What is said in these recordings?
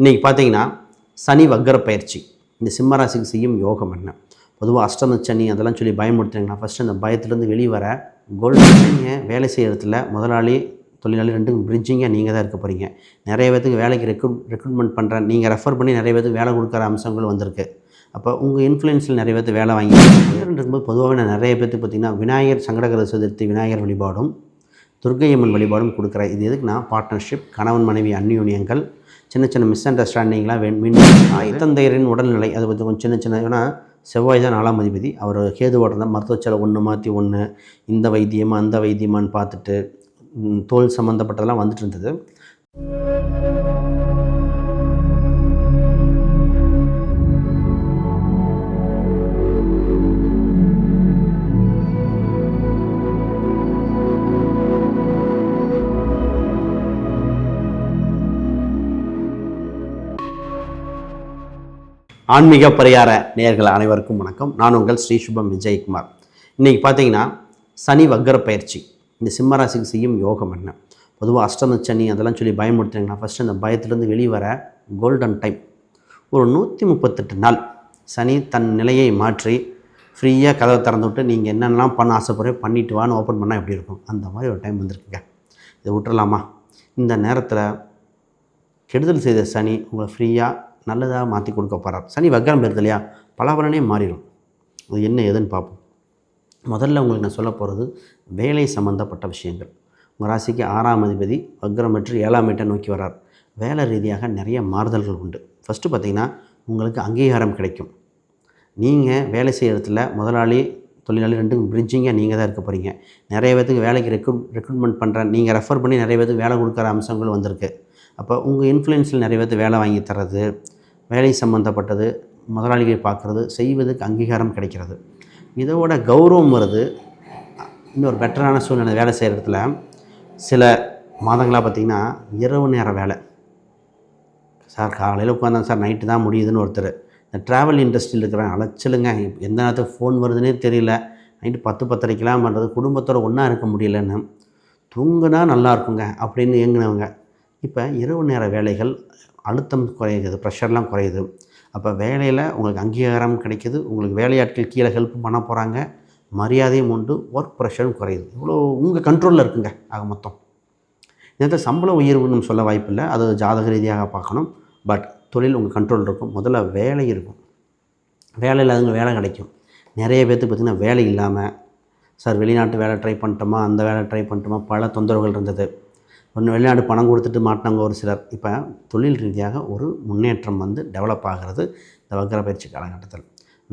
இன்றைக்கி பார்த்தீங்கன்னா சனி வக்கர பயிற்சி இந்த சிம்மராசிக்கு செய்யும் யோகம் என்ன? பொதுவாக அஷ்டம சனி அதெல்லாம் சொல்லி பயமுறுத்துறீங்கன்னா ஃபஸ்ட்டு அந்த பயத்துலேருந்து வெளியே வர கோல்டு வேலை செய்கிற இடத்துல முதலாளி தொழிலாளி ரெண்டும் பிரிஞ்சிங்காக நீங்கள் தான் இருக்க போகிறீங்க நிறைய பேத்துக்கு வேலைக்கு ரெக்ரூட் ரெக்ரூட்மெண்ட் பண்ணுற நீங்கள் ரெஃபர் பண்ணி நிறைய பேத்துக்கு வேலை கொடுக்குற அம்சங்கள் வந்திருக்கு. அப்போ உங்கள் இன்ஃப்ளூயன்ஸில் நிறைய பேர்த்து வேலை வாங்கி இருக்கும்போது பொதுவாகவே நான் நிறைய பேர்த்துக்கு பார்த்தீங்கன்னா விநாயகர் சங்கடகர சதுர்த்தி விநாயகர் வழிபாடும் துர்க்கையம்மன் வழிபாடும் கொடுக்குறேன். இது எதுக்குன்னா பார்ட்னர்ஷிப் கணவன் மனைவி அந்நியூனியங்கள் சின்ன சின்ன மிஸ் அண்டர்ஸ்டாண்டிங்லாம் வே மீண்டும் தந்தையரின் உடல்நிலை அதை பற்றி கொஞ்சம் சின்ன சின்ன ஏன்னா செவ்வாய் தான் நாலாம் அதிபதி. அவர் கேதுவோட தான் மருத்துவ செலவு ஒன்று மாற்றி ஒன்று இந்த வைத்தியமாக அந்த வைத்தியமான்னு பார்த்துட்டு தோல் சம்மந்தப்பட்டதெல்லாம் வந்துட்டு இருந்தது. ஆன்மீக பரிகார நேயர்கள் அனைவருக்கும் வணக்கம். நான் உங்கள் ஸ்ரீ சுபம் விஜயகுமார். இன்றைக்கி பார்த்தீங்கன்னா சனி வக்கர பயிற்சி. இந்த சிம்மராசிக்கு செய்யும் யோகம் என்ன? பொதுவாக அஷ்டம சனி அதெல்லாம் சொல்லி பயமுறுத்துறீங்கன்னா ஃபஸ்ட்டு அந்த பயத்துலேருந்து வெளியே வர கோல்டன் டைம் ஒரு நூற்றி முப்பத்தெட்டு நாள் சனி தன் நிலையை மாற்றி ஃப்ரீயாக கதவை திறந்து விட்டு நீங்கள் என்னென்னலாம் பண்ண ஆசைப்படுறே பண்ணிட்டு வான்னு ஓப்பன் பண்ணால் எப்படி இருக்கும்? அந்த மாதிரி ஒரு டைம் வந்திருக்குங்க. இதை விட்டுறலாமா? இந்த நேரத்தில் கெடுதல் செய்த சனி உங்களை ஃப்ரீயாக நல்லதாக மாற்றி கொடுக்க போகிறார் சனி வக்கரம் பெறுது இல்லையா? பலாபலனே மாறிடும். அது என்ன ஏதுன்னு பார்ப்போம். முதல்ல உங்களுக்கு நான் சொல்ல போகிறது வேலை சம்மந்தப்பட்ட விஷயங்கள். உங்கள் ராசிக்கு ஆறாம் அதிபதி வக்ரம் பெற்று ஏழாம் வீட்டை நோக்கி வரார். வேலை ரீதியாக நிறைய மாறுதல்கள் உண்டு. ஃபஸ்ட்டு பார்த்திங்கன்னா உங்களுக்கு அங்கீகாரம் கிடைக்கும். நீங்கள் வேலை செய்கிற இடத்துல முதலாளி தொழிலாளி ரெண்டும் பிரிட்ஜிங்காக நீங்கள் தான் இருக்க போகிறீங்க நிறைய பேத்துக்கு வேலைக்கு ரெக்ரூட் ரெக்ரூட்மெண்ட் பண்ணுற நீங்கள் ரெஃபர் பண்ணி நிறைய பேத்துக்கு வேலை கொடுக்குற அம்சங்கள் வந்திருக்கு. அப்போ உங்கள் இன்ஃப்ளூயன்ஸில் நிறைய பேர்த்து வேலை வாங்கி தர்றது வேலை சம்மந்தப்பட்டது முதலாளிகளை பார்க்குறது செய்வதுக்கு அங்கீகாரம் கிடைக்கிறது. இதோட கௌரவம் வருது. இன்னொரு பெட்டரான சூழ்நிலை வேலை செய்கிற இடத்துல சில மாதங்களாக பார்த்திங்கன்னா இரவு நேர வேலை. சார் காலையில் உட்காந்தாங்க சார் நைட்டு தான் முடியுதுன்னு ஒருத்தர். இந்த ட்ராவல் இண்டஸ்ட்ரியில் இருக்கிறாங்க அலைச்சலுங்க எந்த நேரத்துக்கு ஃபோன் வருதுன்னே தெரியல. நைட்டு பத்து பத்தரைக்கெலாம் பண்ணுறது குடும்பத்தோட ஒன்றா இருக்க முடியலன்னு. தூங்குனா நல்லா இருக்குங்க அப்படின்னு இயங்கினவங்க இப்போ இரவு நேர வேலைகள் அழுத்தம் குறையுது ப்ரெஷர்லாம் குறையுது. அப்போ வேலையில் உங்களுக்கு அங்கீகாரம் கிடைக்கிது உங்களுக்கு வேலையாட்கள் கீழே ஹெல்ப் பண்ண போகிறாங்க மரியாதையும் உண்டு ஒர்க் ப்ரெஷரும் குறையுது. இவ்வளோ உங்கள் கண்ட்ரோலில் இருக்குங்க ஆக மொத்தம். நேரத்தில் சம்பள உயர்வுன்னு சொல்ல வாய்ப்பில்லை அது ஜாதக ரீதியாக பார்க்கணும். பட் தொழில் உங்கள் கண்ட்ரோல் இருக்கும் முதல்ல வேலை இருக்கும். வேலை இல்லாதவங்க வேலை கிடைக்கும். நிறைய பேர்த்துக்கு பார்த்திங்கன்னா வேலை இல்லாமல் சார் வெளிநாட்டு வேலை ட்ரை பண்ணிட்டோமா அந்த வேலை ட்ரை பண்ணிட்டோமா? பல தொந்தரவுகள் இருந்தது. ஒன்று வெளிநாடு பணம் கொடுத்துட்டு மாட்டினவங்க ஒரு சிலர். இப்போ தொழில் ரீதியாக ஒரு முன்னேற்றம் வந்து டெவலப் ஆகிறது இந்த வக்கர பயிற்சி காலகட்டத்தில்.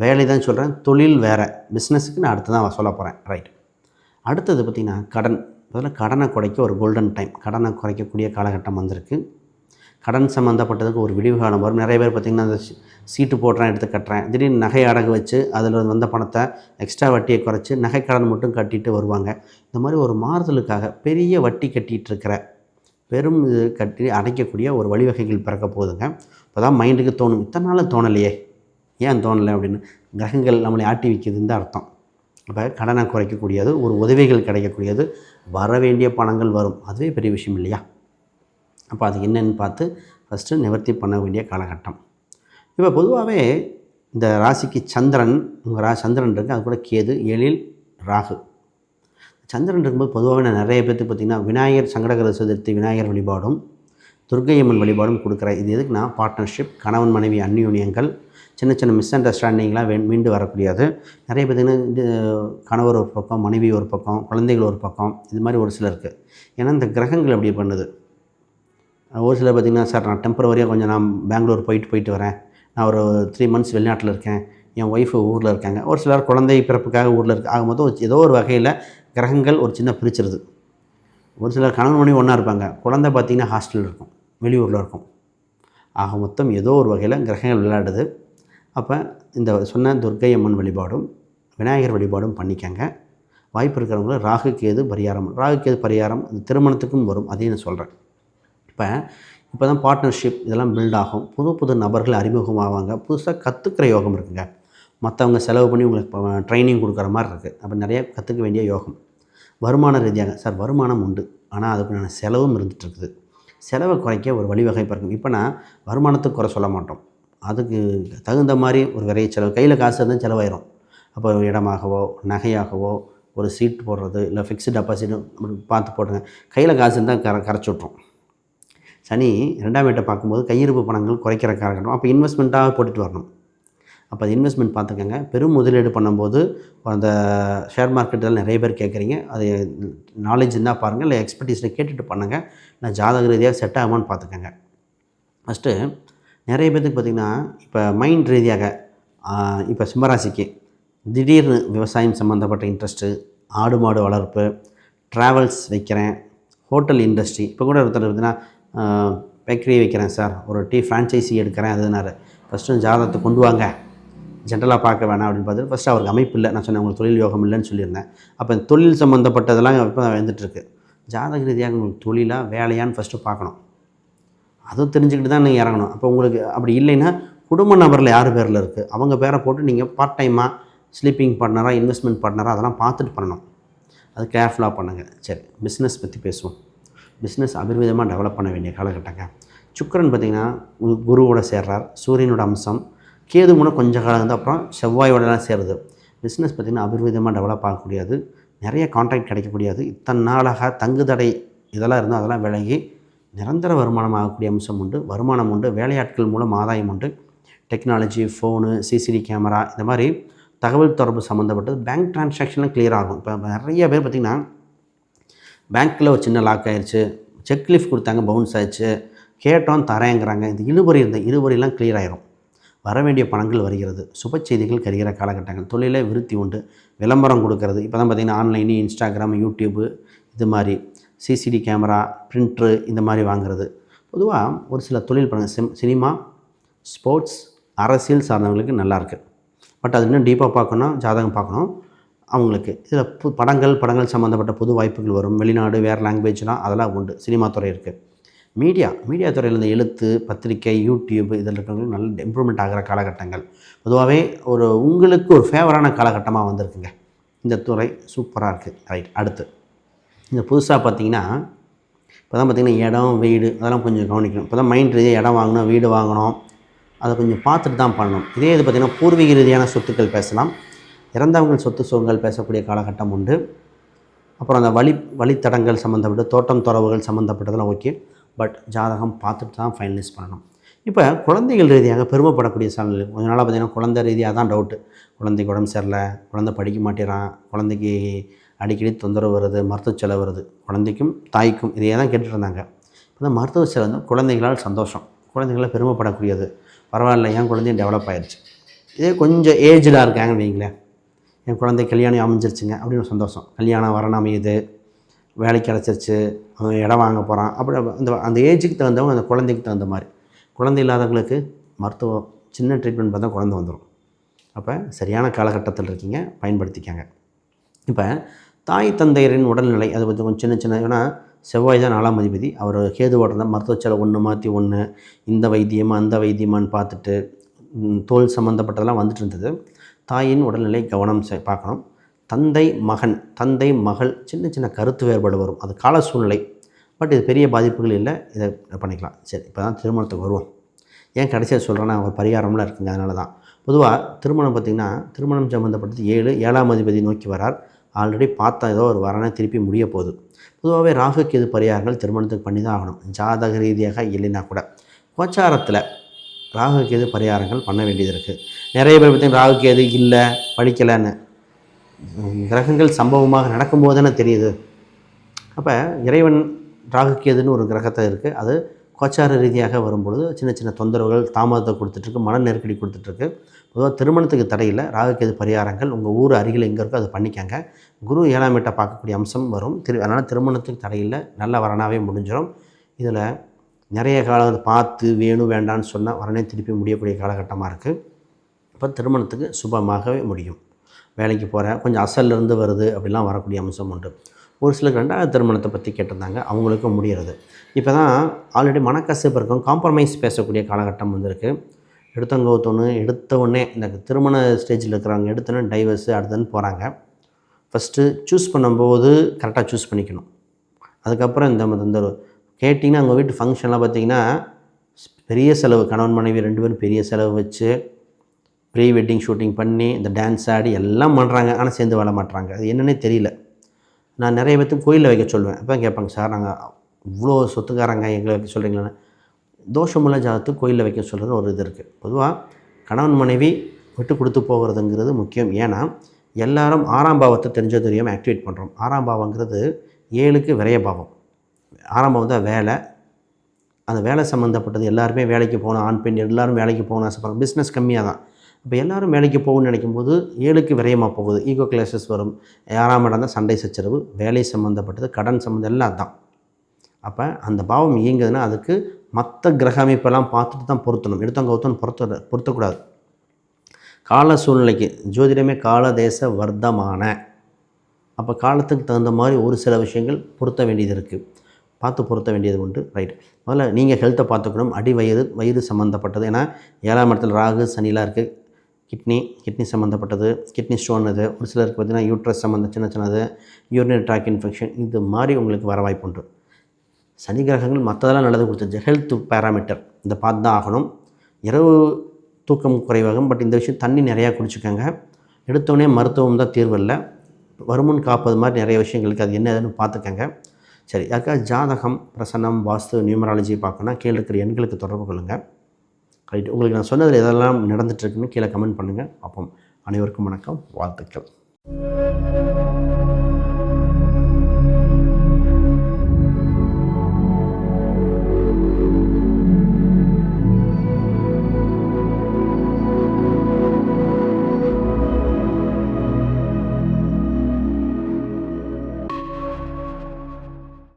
வேலை தான் சொல்கிறேன் தொழில் வேறு. பிஸ்னஸுக்கு நான் அடுத்து தான் சொல்ல போகிறேன் ரைட் அடுத்தது பார்த்திங்கன்னா கடன். முதல்ல கடனை குறைக்க ஒரு கோல்டன் டைம் கடனை குறைக்கக்கூடிய காலகட்டம் வந்திருக்கு. கடன் சம்மந்தப்பட்டதுக்கு ஒரு விடிவு காலம் வரும். நிறைய பேர் பார்த்திங்கன்னா அந்த சீட்டு போடுறேன் எடுத்து கட்டுறேன். திடீர்னு நகை அடகு வச்சு அதில் வந்த பணத்தை எக்ஸ்ட்ரா வட்டியை குறைச்சி நகை கடன் மட்டும் கட்டிட்டு வருவாங்க. இந்த மாதிரி ஒரு மாறுதலுக்காக பெரிய வட்டி கட்டிகிட்டு இருக்கிற பெரும் இது கட்டி அடைக்கக்கூடிய ஒரு வழிவகைகள் பிறக்க போகுதுங்க. இப்போ தான் மைண்டுக்கு தோணும். இத்தனை நாள் தோணலையே. ஏன் தோணலை அப்படின்னு கிரகங்கள் நம்மளை ஆட்டி வைக்குதுன்னு தான் அர்த்தம். இப்போ கடனை குறைக்கக்கூடியது ஒரு உதவிகள் கிடைக்கக்கூடியது வர வேண்டிய பணங்கள் வரும். அதுவே பெரிய விஷயம் இல்லையா? அப்போ அது என்னன்னு பார்த்து ஃபஸ்ட்டு நிவர்த்தி பண்ண வேண்டிய காலகட்டம். இப்போ பொதுவாகவே இந்த ராசிக்கு சந்திரன் உங்கள் ரா சந்திரன் இருக்குது அது கூட கேது எழில் ராகு. சந்திரன் இருக்கும்போது பொதுவாகவே நான் நிறைய பேர்த்துக்கு பார்த்திங்கன்னா விநாயகர் சங்கடகர சதுர்த்தி விநாயகர் வழிபாடும் துர்க்கை அம்மன் வழிபாடும் கொடுக்குறேன். இது எதுக்குன்னா பார்ட்னர்ஷிப் கணவன் மனைவி அந்நியூனியங்கள் சின்ன சின்ன மிஸ் அண்டர்ஸ்டாண்டிங்லாம் வே மீண்டு வரக்கூடியது. நிறைய பார்த்திங்கன்னா கணவர் ஒரு பக்கம் மனைவி ஒரு பக்கம் குழந்தைகள் ஒரு பக்கம் இது மாதிரி ஒரு சிலருக்கு ஏன்னா இந்த கிரகங்கள் அப்படி பண்ணுது? ஒரு சிலர் பார்த்திங்கன்னா சார் நான் டெம்பரவரியாக கொஞ்சம் நான் பெங்களூர் போயிட்டு போயிட்டு வரேன். நான் ஒரு த்ரீ மந்த்ஸ் வெளிநாட்டில் இருக்கேன். என் ஒய்ஃபு ஊரில் இருக்காங்க. ஒரு சிலர் குழந்தை பிறப்புக்காக ஊரில் இருக்கு. ஆக ஏதோ ஒரு வகையில் கிரகங்கள் ஒரு சின்ன பிரிச்சிருது. ஒரு சிலர் கணவன் மணி ஒன்றா இருப்பாங்க. குழந்தை பார்த்திங்கன்னா ஹாஸ்டலில் இருக்கும். வெளியூரில் இருக்கும். ஆக மொத்தம் ஏதோ ஒரு வகையில் கிரகங்கள் விளையாடுது. அப்போ இந்த சொன்ன துர்க்கை அம்மன் வழிபாடும் விநாயகர் வழிபாடும் பண்ணிக்கங்க. வாய்ப்பு இருக்கிறவங்கள ராகு கேது பரிகாரம் ராகு கேது பரிகாரம் திருமணத்துக்கும் வரும். அதையும் நான் சொல்கிறேன் இப்போ இப்போ தான் பார்ட்னர்ஷிப் இதெல்லாம் பில்ட் ஆகும். புது புது நபர்கள் அறிமுகமாவாங்க. புதுசாக கற்றுக்கிற யோகம் இருக்குங்க. மற்றவங்க செலவு பண்ணி உங்களுக்கு ட்ரைனிங் கொடுக்குற மாதிரி இருக்குது அப்போ நிறைய கற்றுக்க வேண்டிய யோகம். வருமான ரீதியாக சார் வருமானம் உண்டு. ஆனால் அதுக்கு செலவும் இருந்துகிட்ருக்குது. செலவை குறைக்க ஒரு வழிவகை பிறக்கும் இப்போ நான் வருமானத்துக்கு குறை சொல்ல மாட்டோம். அதுக்கு தகுந்த மாதிரி ஒரு விரைய செலவு. கையில் காசு இருந்தால் செலவாயிரும். அப்போ ஒரு இடமாகவோ நகையாகவோ ஒரு சீட் போடுறது இல்லை ஃபிக்ஸ்டு டெபாசிட் பார்த்து போடுங்க கையில் காசு இருந்தால் கர கரைச்சி விட்ரும் சனி ரெண்டாம் வீட்டை பார்க்கும்போது கையிருப்பு பணங்கள் குறைக்கிற காரணம் அப்போ இன்வெஸ்ட்மெண்ட்டாக போட்டுட்டு வரணும். அப்போ அது இன்வெஸ்ட்மெண்ட் பார்த்துக்கோங்க. பெரும் முதலீடு பண்ணும்போது அந்த ஷேர் மார்க்கெட்டில் நிறைய பேர் கேட்குறீங்க. அது நாலேஜ் இருந்தால் பாருங்கள் இல்லை எக்ஸ்பர்டீஸில் கேட்டுட்டு பண்ணுங்கள் நான் ஜாதக ரீதியாக செட் ஆகுமான்னு பார்த்துக்கோங்க. ஃபஸ்ட்டு நிறைய பேர்த்துக்கு பார்த்திங்கன்னா இப்போ மைண்ட் ரீதியாக இப்போ சிம்மராசிக்கு திடீர்னு விவசாயம் சம்மந்தப்பட்ட இன்ட்ரெஸ்ட்டு ஆடு மாடு வளர்ப்பு ட்ராவல்ஸ் வைக்கிறேன் ஹோட்டல் இண்டஸ்ட்ரி இப்போ கூட ஒருத்தர் பார்த்தீங்கன்னா பேக்கரி வைக்கிறேன் சார். ஒரு டீ ஃப்ரான்ச்சைசி எடுக்கிறேன் அதுனாரு. ஃபஸ்ட்டு ஜாதகத்தை கொண்டு வாங்க. ஜென்ரலாக பார்க்க வேணாம் அப்படின்னு பார்த்துட்டு ஃபஸ்ட்டு அவருக்கு அமைப்பு இல்லை. நான் சொன்னேன் உங்களுக்கு தொழில் யோகம் இல்லைன்னு சொல்லியிருந்தேன். அப்போ தொழில் சம்மந்தப்பட்டதெல்லாம் இப்போ வந்துட்டுருக்கு. ஜாதக ரீதியாக உங்களுக்கு தொழிலாக வேலையான்னு ஃபஸ்ட்டு பார்க்கணும். அதுவும் தெரிஞ்சுக்கிட்டு தான் நீங்கள் இறங்கணும். அப்போ உங்களுக்கு அப்படி இல்லைன்னா குடும்ப நபரில் யார் பேரில் இருக்குது அவங்க பேரை போட்டு நீங்கள் பார்ட் டைமாக ஸ்லீப்பிங் பார்ட்னராக இன்வெஸ்ட்மெண்ட் பார்ட்னராக அதெல்லாம் பார்த்துட்டு பண்ணணும். அது கேர்ஃபுல்லாக பண்ணுங்கள் சரி பிஸ்னஸ் பற்றி பேசுவோம். பிஸ்னஸ் அபிர்விதமாக டெவலப் பண்ண வேண்டிய காலகட்டங்க. சுக்கரன் பார்த்திங்கன்னா குருவோட சேர்றார். சூரியனோட அம்சம். கேது மூலம் கொஞ்சம் காலம் இருந்து அப்புறம் செவ்வாயோடலாம் சேருது. பிஸ்னஸ் பார்த்திங்கன்னா அபிர்விதமாக டெவலப் ஆகக்கூடியது நிறைய கான்ட்ராக்ட் கிடைக்கக்கூடியது. இத்தனை நாளாக தங்குதடை இதெல்லாம் இருந்தால் அதெல்லாம் விலகி நிரந்தர வருமானம் ஆகக்கூடிய அம்சம் உண்டு. வருமானம் உண்டு. வேலையாட்கள் மூலம் ஆதாயம் உண்டு. டெக்னாலஜி ஃபோனு சிசிடி கேமரா இந்த மாதிரி தகவல் தொடர்பு சம்மந்தப்பட்டது பேங்க் டிரான்சாக்ஷன்லாம் கிளியர் ஆகும் இப்போ நிறைய பேர் பார்த்திங்கன்னா பேங்க்கில் ஒரு சின்ன லாக் ஆயிடுச்சு செக் லீஃப் கொடுத்தாங்க பவுன்ஸ் ஆயிடுச்சு கேட்டோம் தரேங்கிறாங்க. இந்த இழுபறி இருந்த இழுபறிலாம் கிளியர் ஆயிரும். வர வேண்டிய பணங்கள் வருகிறது. சுப செய்திகள் கருகிற காலகட்டங்கள். தொழிலே விருத்தி உண்டு. விளம்பரம் கொடுக்கறது. இப்போ தான் பார்த்திங்கன்னா ஆன்லைனு இன்ஸ்டாகிராம் யூடியூப்பு இது மாதிரி சிசிடி கேமரா பிரிண்ட்ரு இந்த மாதிரி வாங்குறது. பொதுவாக ஒரு சில தொழில் பண்ணுங்க சிம் சினிமா ஸ்போர்ட்ஸ் அரசியல் சார்ந்தவங்களுக்கு நல்லாயிருக்கு பட் அது இன்னும் டீப்பாக பார்க்கணும் ஜாதகம் பார்க்கணும். அவங்களுக்கு. இதில் பு படங்கள் படங்கள் சம்மந்தப்பட்ட புது வாய்ப்புகள் வரும். வெளிநாடு வேறு லாங்குவேஜ்லாம் அதெல்லாம் உண்டு. சினிமா துறை இருக்குது மீடியா மீடியா துறையில் இந்த எழுத்து பத்திரிக்கை யூடியூப் இதில் இருக்கிறவங்களுக்கு நல்ல இம்ப்ரூவ்மெண்ட் ஆகிற காலகட்டங்கள். பொதுவாகவே ஒரு உங்களுக்கு ஒரு ஃபேவரான காலகட்டமாக வந்திருக்குங்க. இந்த துறை சூப்பராக இருக்குது ரைட் அடுத்து. இந்த புதுசாக பார்த்தீங்கன்னா இப்போ தான் பார்த்தீங்கன்னா இடம் வீடு அதெல்லாம் கொஞ்சம் கவனிக்கணும். இப்போ தான் மைண்ட் ரீதியாக இடம் வாங்கணும் வீடு வாங்கணும். அதை கொஞ்சம் பார்த்துட்டு தான் பண்ணணும். இதே இது பார்த்திங்கன்னா பூர்வீக ரீதியான சொத்துக்கள் பேசலாம். இறந்தவங்கள் சொத்து சுகங்கள் பேசக்கூடிய காலகட்டம் உண்டு. அப்புறம் அந்த வழி வழித்தடங்கள் சம்மந்தப்பட்டு தோட்டம் துறவுகள் சம்மந்தப்பட்டதெல்லாம் ஓகே. பட் ஜாதகம் பார்த்துட்டு தான் ஃபைனலைஸ் பண்ணணும். இப்போ குழந்தைகள் ரீதியாக பெருமைப்படக்கூடிய சூழ்நிலை. கொஞ்ச நாளாக பார்த்தீங்கன்னா குழந்தை ரீதியாக தான் டவுட்டு குழந்தைக்கு உடம்பு சரியில்லை குழந்தை படிக்க மாட்டேறான் குழந்தைக்கு அடிக்கடி தொந்தரவு வருது மருத்துவ செலவு வருது. குழந்தைக்கும் தாய்க்கும் இதையே தான் கேட்டுருந்தாங்க இருந்தாங்க. இப்போ தான் மருத்துவ செலவு வந்து குழந்தைகளால் சந்தோஷம். குழந்தைகளால் பெருமைப்படக்கூடியது. பரவாயில்ல என் குழந்தையும் டெவலப் ஆயிடுச்சு இதே கொஞ்சம் ஏஜ்டாக இருக்காங்கன்னு வைங்களேன் என் குழந்தை கல்யாணம் அமைஞ்சிருச்சுங்க. அப்படின்னு சந்தோஷம். கல்யாணம் வரணும் அமையுது. வேலைக்கு கிடச்சிருச்சு அவன் இடம் வாங்க போகிறான் அப்படி அந்த அந்த ஏஜுக்கு தகுந்தவங்க அந்த குழந்தைக்கு தகுந்த மாதிரி. குழந்தை இல்லாதவங்களுக்கு மருத்துவம் சின்ன ட்ரீட்மெண்ட் பார்த்தா குழந்தை வந்துடும் அப்போ சரியான காலகட்டத்தில் இருக்கீங்க. பயன்படுத்திக்காங்க. இப்போ தாய் தந்தையரின் உடல்நிலை அது கொஞ்சம் கொஞ்சம் சின்ன சின்ன ஏன்னா செவ்வாய் தான் நாலாம் அதிபதி. அவர் கேதுவோட இருந்தால் மருத்துவ செலவு ஒன்று மாற்றி ஒன்று இந்த வைத்தியமாக அந்த வைத்தியமான்னு பார்த்துட்டு தோல் சம்மந்தப்பட்டதெல்லாம் வந்துட்டு இருந்தது. தாயின் உடல்நிலை கவனம் பார்க்கணும். தந்தை மகன் தந்தை மகள் சின்ன சின்ன கருத்து வேறுபாடு வரும். அது கால சூழ்நிலை. பட் இது பெரிய பாதிப்புகள் இல்லை. இதை பண்ணிக்கலாம். சரி இப்போ தான் திருமணத்துக்கு வருவோம். ஏன் கடைசியாக சொல்கிறேன்னா ஒரு பரிகாரம்லாம் இருக்குங்க. அதனால தான் பொதுவாக திருமணம் பார்த்திங்கன்னா திருமணம் சம்மந்தப்பட்டது ஏழு ஏழாம் அதிபதி நோக்கி வரார். ஆல்ரெடி பார்த்தா ஏதோ ஒரு வரனை திருப்பி முடிய போகுது. பொதுவாகவே ராகுக்கு இது பரிகாரங்கள் திருமணத்துக்கு பண்ணி தான் ஆகணும். ஜாதக ரீதியாக இல்லைன்னா கூட. கோச்சாரத்தில் ராகு கேது பரிகாரங்கள் பண்ண வேண்டியது இருக்குது நிறைய பேர் பார்த்தீங்கன்னா ராகு கேது இல்லை படிக்கலைன்னு. கிரகங்கள் சம்பவமாக நடக்கும்போது தானே தெரியுது. அப்போ இறைவன் ராகு கேதுன்னு ஒரு கிரகத்தை இருக்குது அது கோச்சார ரீதியாக வரும்பொழுது சின்ன சின்ன தொந்தரவுகள் தாமதத்தை கொடுத்துட்ருக்கு மன நெருக்கடி கொடுத்துட்ருக்கு பொதுவாக திருமணத்துக்கு தடையில் ராகுகேது பரிகாரங்கள் உங்கள் ஊர் அருகில் எங்கே இருக்கோ அதை பண்ணிக்கங்க. குரு ஏழாம் வீட்டை பார்க்கக்கூடிய அம்சம் வரும். திரு அதனால் திருமணத்துக்கு தடையில் நல்ல வரனாகவே முடிஞ்சிடும் இதில் நிறைய காலம் பார்த்து வேணும் வேண்டான்னு சொன்னால் வரனே திருப்பி முடியக்கூடிய காலகட்டமாக இருக்குது இப்போ திருமணத்துக்கு சுபமாகவே முடியும். வேலைக்கு போகிறேன் கொஞ்சம் அசல்ல இருந்து வருது அப்படிலாம் வரக்கூடிய அம்சம் உண்டு. ஒரு சிலருக்கு ரெண்டாவது திருமணத்தை பற்றி கேட்டிருந்தாங்க அவங்களுக்கும் முடிகிறது இப்போ தான் ஆல்ரெடி மனக்கசப்பு இருக்கும் காம்ப்ரமைஸ் பேசக்கூடிய காலகட்டம் வந்திருக்கு. எடுத்தவங்க ஒருத்தவொன்று எடுத்த உடனே இந்த திருமண ஸ்டேஜில் இருக்கிறவங்க எடுத்தோன்னே டைவர்ஸு அடுத்தன்னு போகிறாங்க ஃபஸ்ட்டு சூஸ் பண்ணும்போது கரெக்டாக சூஸ் பண்ணிக்கணும். அதுக்கப்புறம் இந்த இந்த ஒரு கேட்டிங்கன்னா அவங்க வீட்டு ஃபங்க்ஷன்லாம் பார்த்தீங்கன்னா பெரிய செலவு கணவன் மனைவி ரெண்டு பேரும் பெரிய செலவு வச்சு ப்ரீ வெட்டிங் ஷூட்டிங் பண்ணி இந்த டான்ஸ் ஆடி எல்லாம் பண்ணுறாங்க ஆனால் சேர்ந்து வாழ மாட்றாங்க. அது என்னன்னே தெரியல. நான் நிறைய பேர்த்துக்கு கோயிலில் வைக்க சொல்லுவேன் அப்போ கேட்பாங்க சார் நாங்கள் இவ்வளோ சொத்துக்காரங்க எங்களை வைக்க சொல்கிறீங்களான்னு தோஷமுள்ள ஜாதத்துக்கு கோயிலில் வைக்க சொல்கிறது ஒரு இது இருக்குது பொதுவாக கணவன் மனைவி விட்டு கொடுத்து போகிறதுங்கிறது முக்கியம். ஏன்னா எல்லாரும் ஆறாம் பாவத்தை தெரிஞ்சோ தெரியாமல் ஆக்டிவேட் பண்ணுறோம் ஆறாம் பாவங்கிறது ஏழுக்கு விரைய பாவம். ஆரம்பம் தான் வேலை. அந்த வேலை சம்மந்தப்பட்டது எல்லாருமே வேலைக்கு போகணும். ஆண் பெண் எல்லாரும் வேலைக்கு போகணும் ஆசைப்படுறாங்க. பிஸ்னஸ் கம்மியாக தான் இப்போ எல்லோரும் வேலைக்கு போகணும்னு நினைக்கும்போது ஏழுக்கு விரயமாக போகுது. ஈகோ கிளாஸஸ் வரும். யாராம் இடம் தான் சண்டை சச்சரவு. வேலை சம்மந்தப்பட்டது கடன் சம்மந்தம் எல்லாம் தான் அப்போ அந்த பாவம் இயங்குதுன்னா அதுக்கு மற்ற கிரக அமைப்பெல்லாம் பார்த்துட்டு தான் பொருத்தணும். எடுத்தவங்க ஒருத்தன் பொருத்த பொருத்தக்கூடாது. கால சூழ்நிலைக்கு ஜோதிடமே கால தேச வர்த்தமான. அப்போ காலத்துக்கு தகுந்த மாதிரி ஒரு சில விஷயங்கள் பொருத்த வேண்டியது இருக்குது பார்த்து பொருத்த வேண்டியது உண்டு. ரைட் முதல்ல நீங்கள் ஹெல்த்தை பார்த்துக்கணும். அடி வயிறு வயிறு சம்மந்தப்பட்டது ஏன்னா ஏழாம் இடத்துல ராகு சனிலாம் இருக்குது கிட்னி கிட்னி சம்மந்தப்பட்டது கிட்னி ஸ்டோன் இது. ஒரு சிலருக்கு பார்த்திங்கன்னா யூட்ரஸ் சம்மந்த சின்ன சின்னது. யூரினரி ட்ராக் இன்ஃபெக்ஷன் இது மாதிரி உங்களுக்கு வர வாய்ப்பு உண்டு. சனி கிரகங்கள் மற்றதெல்லாம் நல்லது கொடுத்துருச்சு ஹெல்த் பேராமீட்டர் இந்த பார்த்து தான் ஆகணும். இரவு தூக்கம் குறைவாகும். பட் இந்த விஷயம் தண்ணி நிறையா குடிச்சுக்கோங்க. எடுத்தோடனே மருத்துவம் தான் தீர்வு இல்லை. வருமுன் காப்பது மாதிரி நிறைய விஷயங்களுக்கு அது என்ன ஏதுன்னு பார்த்துக்கங்க. சரி யாருக்கா ஜாதகம் பிரசன்னம் வாஸ்து நியூமராலஜி பார்க்கணும்னா கீழே இருக்கிற எண்களுக்கு தொடர்பு கொள்ளுங்கள் ரைட் உங்களுக்கு நான் சொன்னதில் எதெல்லாம் நடந்துகிட்ருக்குன்னு கீழே கமெண்ட் பண்ணுங்கள் அப்போ அனைவருக்கும் வணக்கம் வாழ்த்துக்கள்.